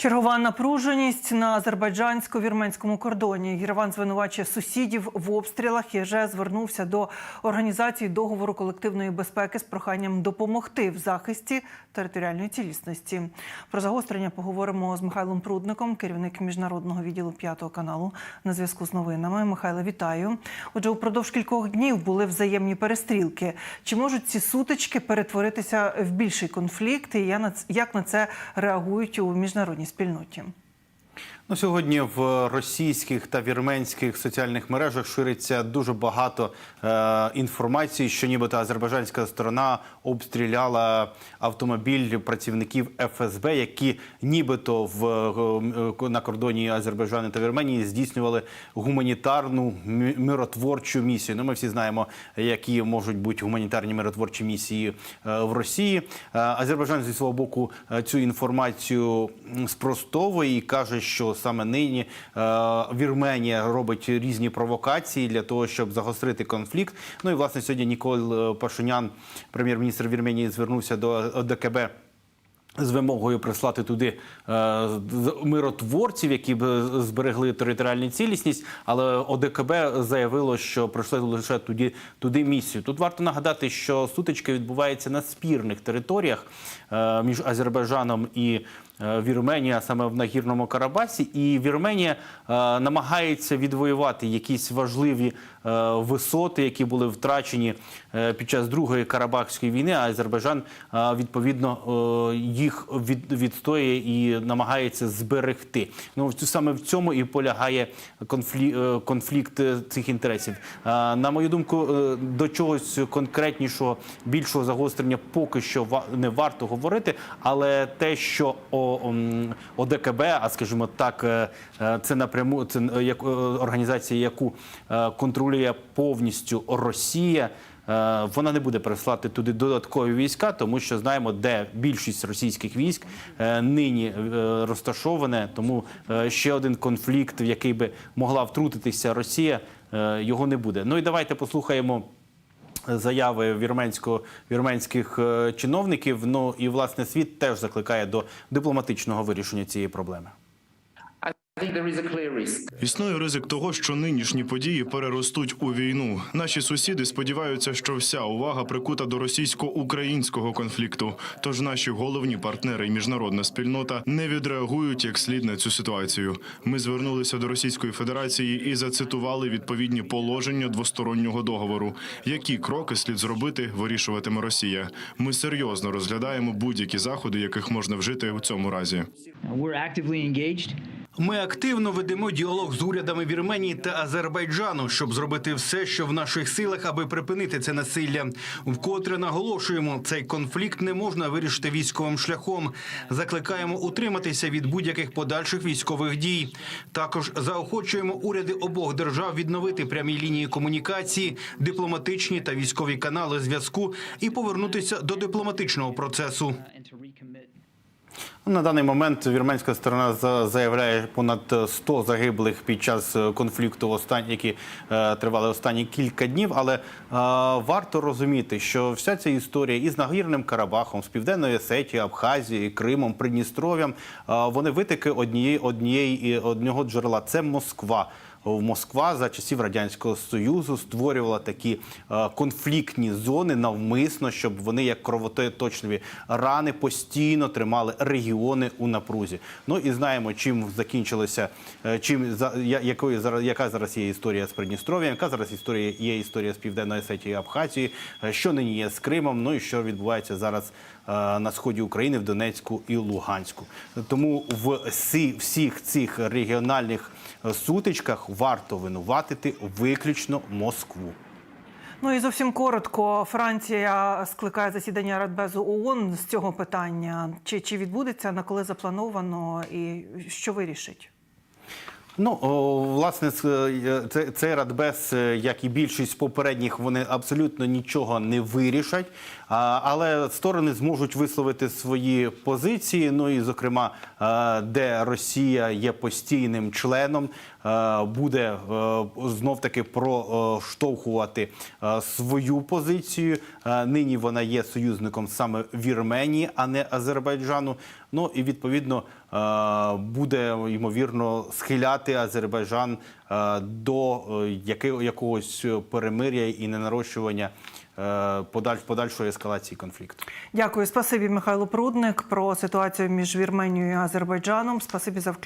Чергова напруженість на азербайджансько-вірменському кордоні. Єреван звинувачує сусідів в обстрілах і вже звернувся до організації договору колективної безпеки з проханням допомогти в захисті територіальної цілісності. Про загострення поговоримо з Михайлом Прудником, керівник міжнародного відділу п'ятого каналу на зв'язку з новинами. Михайло, вітаю. Отже, упродовж кількох днів були взаємні перестрілки. Чи можуть ці сутички перетворитися в більший конфлікт? І як на це реагують у міжнародній спільноті? Ну, сьогодні в російських та вірменських соціальних мережах шириться дуже багато е, інформації, що нібито азербайджанська сторона обстріляла автомобіль працівників ФСБ, які нібито в е, на кордоні Азербайджану та Вірменії здійснювали гуманітарну миротворчу місію. Ну, ми всі знаємо, які можуть бути гуманітарні миротворчі місії е, в Росії. Е, Азербайджан зі свого боку е, цю інформацію спростовує і каже, що саме нині е, Вірменія робить різні провокації для того, щоб загострити конфлікт. Ну і власне сьогодні Ніколь е, Пашинян, прем'єр-міністр Вірменії, звернувся до ОДКБ з вимогою прислати туди е, миротворців, які б зберегли територіальну цілісність, але ОДКБ заявило, що прийшли лише туди, туди місію. Тут варто нагадати, що сутички відбуваються на спірних територіях е, між Азербайджаном і Вірменія, саме в нагірному Карабасі, і Вірменія е, намагається відвоювати якісь важливі е, висоти, які були втрачені е, під час другої Карабахської війни. А Азербайджан е, відповідно е, їх від, відстоює і намагається зберегти. Ну саме в цьому і полягає конфлікт, конфлікт е, цих інтересів. Е, На мою думку, е, до чогось конкретнішого, більшого загострення поки що не варто говорити, але те, що о, ОДКБ, а скажімо так, е, е, це напряму це е, як організація, яку контролює повністю Росія. Вона не буде прислати туди додаткові війська, тому що знаємо, де більшість російських військ нині розташоване. Тому ще один конфлікт, в який би могла втрутитися Росія, його не буде. Ну і давайте послухаємо заяви вірменсько вірменських е, чиновників. Ну і власне світ теж закликає до дипломатичного вирішення цієї проблеми. Існує ризик того, що нинішні події переростуть у війну. Наші сусіди сподіваються, що вся увага прикута до російсько-українського конфлікту. Тож наші головні партнери і міжнародна спільнота не відреагують як слід на цю ситуацію. Ми звернулися до Російської Федерації і зацитували відповідні положення двостороннього договору. Які кроки слід зробити, вирішуватиме Росія. Ми серйозно розглядаємо будь-які заходи, яких можна вжити у цьому разі. We're actively engaged. Ми активно ведемо діалог з урядами Вірменії та Азербайджану, щоб зробити все, що в наших силах, аби припинити це насилля. Вкотре наголошуємо, цей конфлікт не можна вирішити військовим шляхом. Закликаємо утриматися від будь-яких подальших військових дій. Також заохочуємо уряди обох держав відновити прямі лінії комунікації, дипломатичні та військові канали зв'язку і повернутися до дипломатичного процесу. На даний момент вірменська сторона за- заявляє понад 100 загиблих під час е, конфлікту, останні, які е, тривали останні кілька днів. Але е, варто розуміти, що вся ця історія із Нагірним Карабахом, з південної Есетії, Абхазії, Кримом, Придністров'ям, вони витики однієї однієї одного джерела. Це Москва. Москва за часів радянського союзу створювала такі е, конфліктні зони навмисно, щоб вони як кровоточливі рани постійно тримали регіони у напрузі. Ну і знаємо, чим закінчилося, е, чим якою яка зараз є історія з Придністров'ям, яка зараз історія є історія з Південної Осетії і Абхазії, е, що нині є з Кримом. Ну і що відбувається зараз на сході України в Донецьку і Луганську. Тому в всіх цих регіональних сутичках варто винуватити виключно Москву. Ну і зовсім коротко. Франція скликає засідання Радбезу ООН з цього питання. Чи, чи відбудеться на коли заплановано і що вирішить? Ну, власне, з- е, цей радбез, е, як і більшість попередніх, вони абсолютно нічого не вирішать. Але сторони зможуть висловити свої позиції. Ну і, зокрема, е, де Росія є постійним членом, буде знов таки проштовхувати свою позицію. Нині вона є союзником саме Вірменії, а не Азербайджану. Ну і відповідно буде ймовірно схиляти Азербайджан е, до е, якогось перемир'я і ненарощування нарощування подаль- подальшої ескалації конфлікту. Дякую, спасибі, Михайло Прудник, про ситуацію між Вірменією і Азербайджаном. Спасибі за включення.